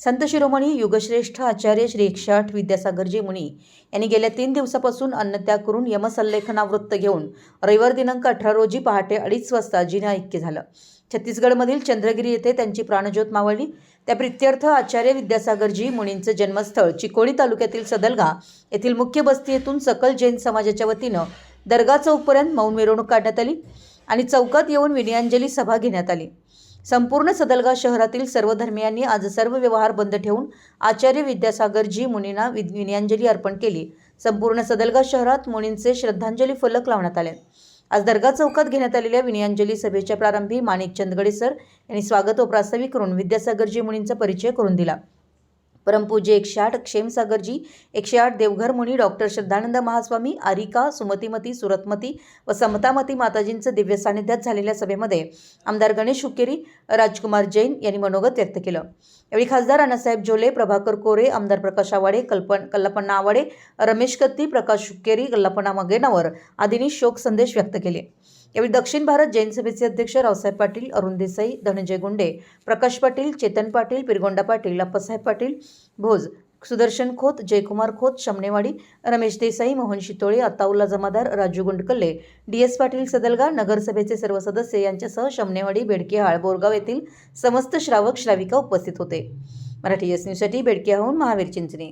संत शिरोमणी युगश्रेष्ठ आचार्य श्री एकशे विद्यासागरजी मुनी यांनी गेल्या तीन दिवसापासून अन्नत्याग करून यमसल्लेखनावृत्त घेऊन रविवार दिनांक अठरा रोजी पहाटे अडीच वाजता जिने ऐक्य झालं. छत्तीसगडमधील चंद्रगिरी येथे त्यांची प्राणज्योत मावळली. त्या प्रित्यर्थ आचार्य विद्यासागरजी मुनींचं जन्मस्थळ चिकोडी तालुक्यातील सदलगा येथील मुख्य बस्ती येथून सकल जैन समाजाच्या वतीनं दर्गा चौकपर्यंत मौन मिरवणूक काढण्यात आली आणि चौकात येऊन विनयांजली सभा घेण्यात आली. संपूर्ण सदलगा शहरातील सर्व धर्मियांनी आज सर्व व्यवहार बंद ठेवून आचार्य विद्यासागरजी मुनींना विनयांजली अर्पण केली. संपूर्ण सदलगा शहरात मुनींचे श्रद्धांजली फलक लावण्यात आले. आज दर्गा चौकात घेण्यात आलेल्या विनयांजली सभेच्या प्रारंभी माणिक चंदगडे सर यांनी स्वागत व प्रास्ताविक करून विद्यासागरजी मुनींचा परिचय करून दिला. परमपूज्य एकशे आठ क्षेमसागरजी एकशे आठ देवघर मुनी डॉक्टर श्रद्धानंद महास्वामी आरिका सुमतीमती सुरतमती व समतामती माताजींचं दिव्य सानिध्यात झालेल्या सभेमध्ये आमदार गणेश हुकेरी राजकुमार जैन यांनी मनोगत व्यक्त केलं. यावेळी खासदार अण्णासाहेब झोले प्रभाकर कोरे आमदार प्रकाश आवाडे कल्पन कल्लपण्णा आवाडे रमेश कत्ती प्रकाश हुक्केरी कल्लपणा मगेनावर आदींनी शोक संदेश व्यक्त केले. यावेळी दक्षिण भारत जैन सभेचे अध्यक्ष रावसाहेब पाटील अरुण देसाई धनंजय गुंडे प्रकाश पाटील चेतन पाटील पिरगोंडा पाटील अप्पासाहेब पाटील भोज सुदर्शन खोत जयकुमार खोत शमनेवाडी रमेश देसाई मोहन शितोळे अताउल्ला जमादार राजू गुंडकल्ले डी एस पाटील सदलगा नगरसभेचे सर्व सदस्य यांच्यासह शमनेवाडी बेडकीहाळ बोरगाव येथील समस्त श्रावक श्राविका उपस्थित होते. मराठी एस न्यूजसाठी बेडकेहाळहून महावीर चिंचणे.